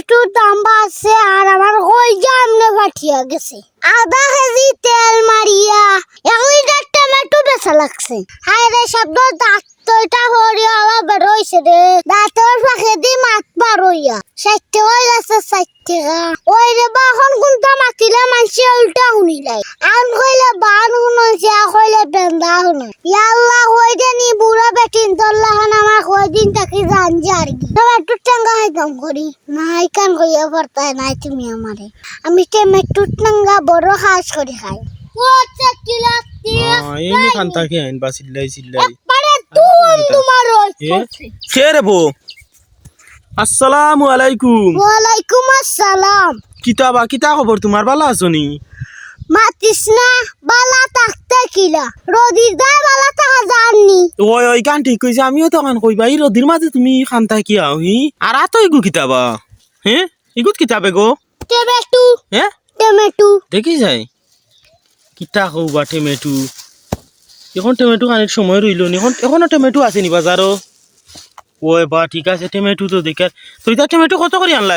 টমেটোর দাম বাড়ছে আর আমার ওই জামনে ফাটিয়া গেছে। আধা কেজি তেল মারিয়া এক লিটার টমেটো বেচা লাগছে। হায় রে শব্দ দাঁত তোটা হরিয়া আবার বেরোইছে রে। দাঁতের দি মাত বার হইয়া ষাট টাকা গেছে ষাট ওই রে বা এখন কোনটা মাতিলে মানুষে উল্টা শুনিলাই আন কইলে বান শুনছে কইলে বেন্দা শুনে ইয়াল্লা কই দেনি বুড়া বেটিন তল্লা খান আমার কই দিন তাকে জান যার কি টমেটো টাঙ্গা হাইতাম করি নাই কান কইয়া পারতাই নাই তুমি আমারে আমি টমেটো টাঙ্গা বড় খাস করে খাই। ও চাকিলা এনে খান্তা কে আইন বা চিল্লাই চিল্লাই। একবারে তুম তোমার এ কে রে বো? আসসালামু আলাইকুম। ওয়ালাইকুম আসসালাম। কিতাবা কিতা খবর তোমার ভালো আছো নি? না বালা থাকতে কিলা রদির দায় বালা থাকা জাননি ওই ওই গান ঠিক কইছে আমিও তো গান কইবা এই রদির মাঝে তুমি খান্তা কি আও হি? আর আতো ইগু কিতাবা? হ্যাঁ ইগুত কিতাবে গো টমেটো। হ্যাঁ টমেটো। দেখি যাই কিতা কৌবা টমেটো। এখন টমেটো খানির সময় রইল নি এখন এখনও টমেটো আছে নি বাজারও ওই বা ঠিক আছে টমেটো তো দেখে। তুই তা টমেটো কত করে আনলা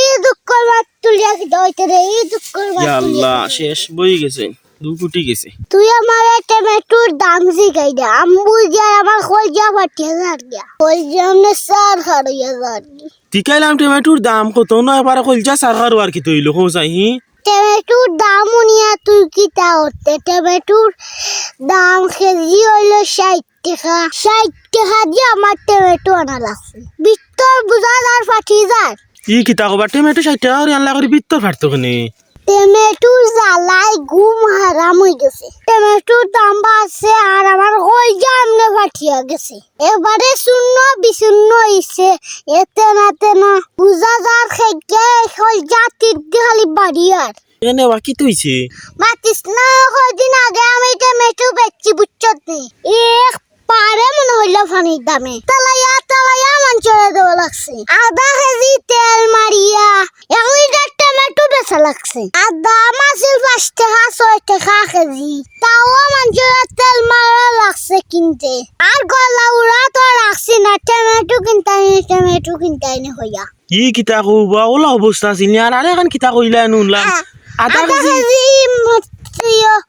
ই দুঃখ মাত তুলিয়া কি দইতে রে দুঃখ মাত আল্লাহ শেষ বই গেছে দু কোটি গেছে। তুই আমার টমেটোর দাম শিখাই দে আম্বু যা আমার কলজা ফাটিয়া যার গিয়া। কলজা আমনে সার খাড়িয়া যার গিয়া। টিকাইলাম টমেটোর দাম কত? না এবার কলজা সার আর কি তৈল কৌ চাই টমেটোর দাম উনিয়া তুই হতে টমেটোর দাম কেজি হইল ষাট টাকা ষাট টাকা দিয়ে আমার টমেটো আনা লাগছে বিত্তর বুঝা যার ফাটি যার ই কিতা কবা টমেটো ষাট টাকা করে আনলা করে বিত্তর ফাটতো কেনে টমেটোর জ্বালাই ঘুম হারাম হয়ে গেছে। টমেটোর দাম বাড়ছে আর আমার ওই জামনে ফাটিয়া গেছে। এবারে শূন্য বিশূন্য হইছে এতে না তেনা বুঝা যার খেগে হল জাতির খালি বাড়ি আর এনে বা কি তৈছে মাতিস না কদিন আগে আমি টমেটো বেচছি বুঝছত নি। এক পারে মনে হইল ফানির দামে। তালাইয়া তালাইয়া মান চলে দেওয়া লাগছে। আধা কেজি তেল মারিয়া এক লিটার টমেটো বেচা লাগছে। আর দাম আছে পাঁচ টাকা ছয় টাকা কেজি। তাও মানুষের তেল মারা লাগছে কিনতে। আর গলা উড়া তো রাখছি না। টমেটো কিনতাই টমেটো কিনতাই নি হইয়া। ই কিতা কৌবা ওলা অবস্থা আছিল নি। আর আরে এখন কিতা কইলা নুনলাম? আধা কেজি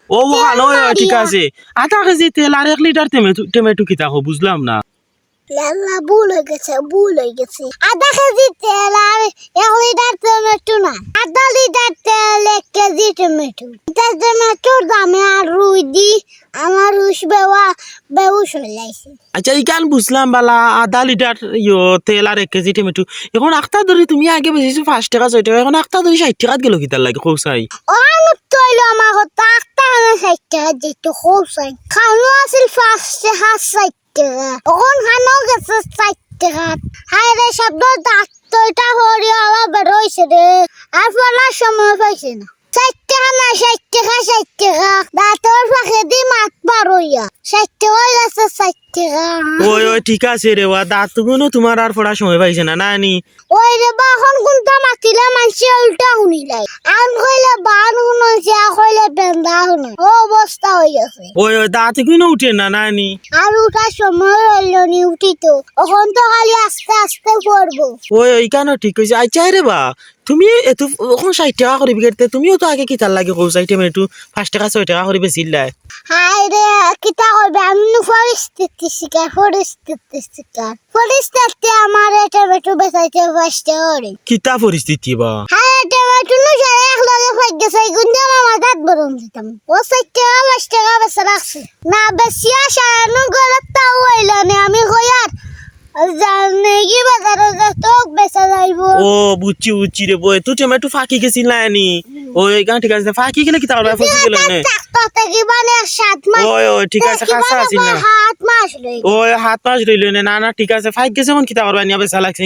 ও ভালো ঠিক আছে আধা কেজি তেল আর এক লিটার টমেটো টমেটো কিতা কো বুঝলাম না লালা ভুল হয়ে গেছে ভুল হয়ে গেছে আধা কেজি তেল আর এক লিটার টমেটো না আধা লিটার এক কেজি টমেটো এটা টমেটোর দামে আর রুই দি আমার রুশ বেওয়া বেউস হয়ে যাইছে আচ্ছা ইকান বুঝলাম বালা আধা লিটার ইয়ো তেল আর এক কেজি টমেটো এখন আখতা ধরি তুমি আগে বেশিছো পাঁচ টাকা ছয় টাকা এখন আখতা ধরি ষাট টাকাত গেল কিতার লাগে কৌসাই অনেক তৈল আমার কথা একটা হানা ষাট টাকা যেতে হোসাই খানো আছিল পাঁচ টাকা ষাট টাকা এখন খানো গেছে ষাট টাকা হায় রে শব্দ দাঁত তৈটা হরিয়া আবার বেরোইছে রে আর ফলার সময় পাইছে না টাকা না ষাট টাকা ষাট টাকা দাঁতের ফাঁকে দি মাত বার হইয়া ষাট টাকা গেছে ষাট টাকা ওই ওই ঠিক আছে রে ওয়া দাঁত তোমার আর পড়ার সময় পাইছে না নানি ওই রে বা এখন কোনটা মাতিলে মানুষে উল্টা আন কইলে বান শুনছে আর কইলে বেন্দা শুনে। ও অবস্থা হয়ে গেছে। ওই ওই দাঁত উঠে না নানি আর উঠার সময় হইল নি উঠিত এখন তো খালি আস্তে আস্তে পড়ব। ওই ওই কেন ঠিক হয়েছে আচ্ছা রে বা তুমি এত এখন ষাট টাকা করে বিকেটতে তুমিও তো আগে কিতার লাগে কৌসাই টমেটো পাঁচ টাকা ছয় টাকা করে বেশি লাই হাই রে কিতা করবে আমি নু পরিস্থিতি শিকার পরিস্থিতি শিকার পরিস্থিতি আমার টমেটো বেচাইতে ফার্স্টে করে কিতা পরিস্থিতি বা? হাই টমেটো নু সারে এক লগে ফাইট গেছে আমার মাথাত বরণ দিতাম। ও ষাট টাকা পাঁচ টাকা বেচা রাখছে না বেশিয়া সারানো গলত তাও হইল নি আমি জানে কি বাজারে যে বেচা যাইব। ও রে বই। তুই টমেটো ফাঁকি গেছিল না ওই ফাঁকি গেলে গেলে তাতে কি সাত মাস ওই ওই ঠিক আছে না। হাত মাস লই ওই হাত মাস রইল না না না ঠিক আছে ফাইক গেছে কোন কিতা করবা নিয়া বেচা লাগছে?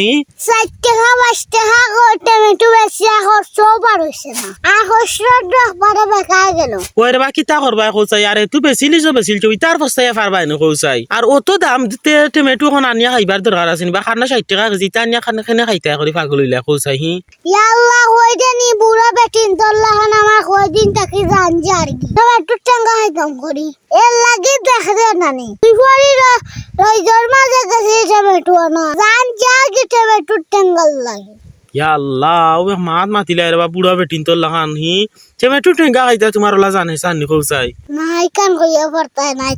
ষাট টাকা করে টমেটো বেশি খরচও বার হইছে না খরচ দশ বারে বেকার গেল। ওই রে বা কিতা করবা কৌসাই আরে তুই বেচিলিছ বেচিলছ ইতার ফস্তাই পারবাই না কৌসাই আর অত দাম দিতে টমেটো এখন আনিয়া খাইবার দরকার আছে বা খানা ষাট টাকা কেজি ইতা আনিয়া খানা খানা খাইতে করি পাগল লইলা কৌসাই হি? ইয়াল্লা কই জানি বুড়া বেটিন তোল্লাখান আমার কই দিন তাকে জান যার কি। টমেটো টাঙ্গা হাইতাম করি। এর লাগি দেখে নানি তুই পরি রইজর মাঝে গেছে টমেটো না জান যার কি টমেটো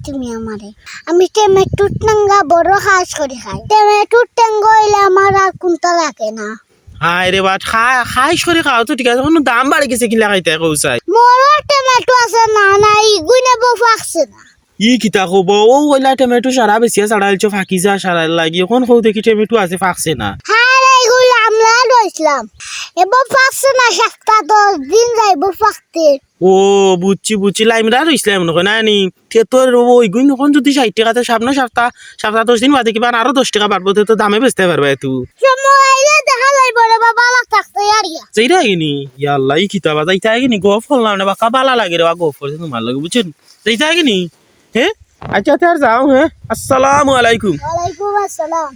তুমি আমারে আমি বড় করে খাই। হইলে আমার আর লাগে না। রে বাট খাই খাও তো ঠিক আছে কোনো দাম বাড়ি গেছে কৌসাই টমেটো আছে না না। ই কিতা কব ও ওইলা টমেটো সারা বেশি ফাঁকি যা সারাই লাগি এখন কৌ দেখি টমেটো আছে ফাঁকছে না। রইছিলাম এবার না সাতটা দশ দিন যাইব ও বুঝছি বুঝছি। লাইমরা রইছিলাম নকয় না নি? তে তোর ওই গুণ যদি ষাট টাকাতে সামনে সপ্তাহ সপ্তাহ দশ দিন বাদে কিবা আরও দশ টাকা বাড়বো তে তো দামে বেচতে পারবে তুই সময় দেখা যাইব রে বাবা লাগ থাকতে আর সেইটা গিনি ইয়াল্লা ই কিতা বাজা গিনি গো ফললাম না বাকা বালা লাগে রে গো ফলছে তোমার লাগে বুঝছেন? সেইটা গিনি হ্যাঁ আচ্ছা তার যাও হ্যাঁ আসসালামু আলাইকুম। ওয়ালাইকুম আসসালাম।